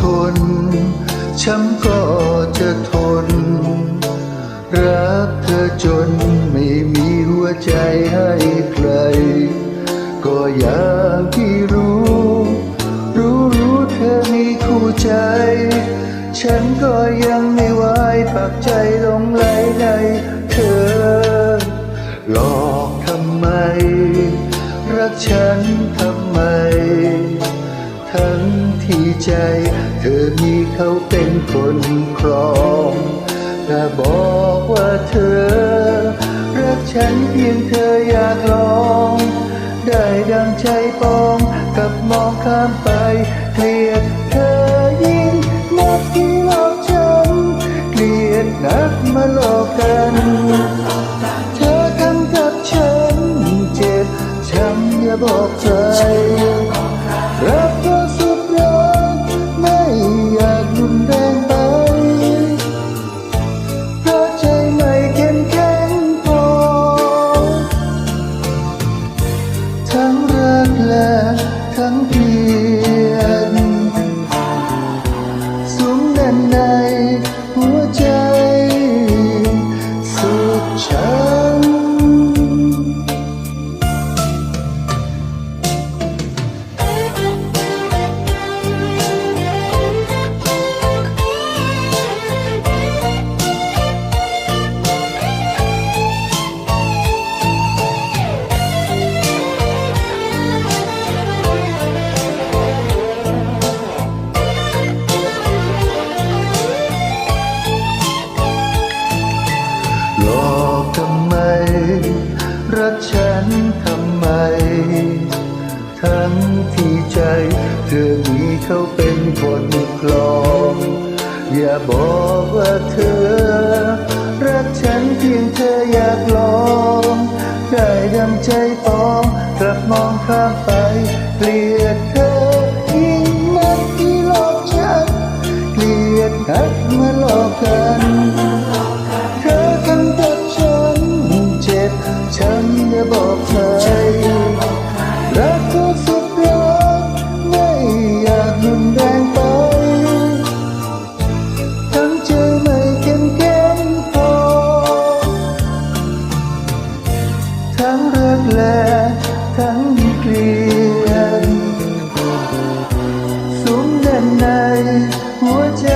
ทนช้ำก็จะทน รักเธอจนไม่มีหัวใจให้ใคร ก็อยางที่รู้ รู้รู้เธอมีคู่ใจ ฉันก็ยังไม่ไหวปักใจลงไหลในเธอ หลอกทำไม รักฉันทำไม ทั้ง ใจ เธอมีเขาเป็นคนครองถ้าบอกว่าเธอ รักฉันเพียงเธออยากลอง ได้ดังใจปองกับมองข้ามไปเกลียดเธอยิ่งนักที่หลอกฉัน เกลียดนักมาหลอกกันเธอทำกับฉันเจ็บช้ำอย่าบอกใคร ทั้งรักและทั้งเกลียด หลอกทำไม รักฉันทำไม ทั้งที่ใจ เธอมีเขาเป็นคนคลองอย่าบอกว่าเธอ รักฉันเพียงเธออยากลองได้ดังใจปองกลับมองข้ามไปเกลียดเธอยิ่งนักที่หลอกฉันเกลียดนักมาหล รักเธอสุดรักไม่อยากรุนแรงไปทั้งใจไม่เข้มแข็พอทั้งรักและทั้งเกลียดสุมแน่นในหัวใจ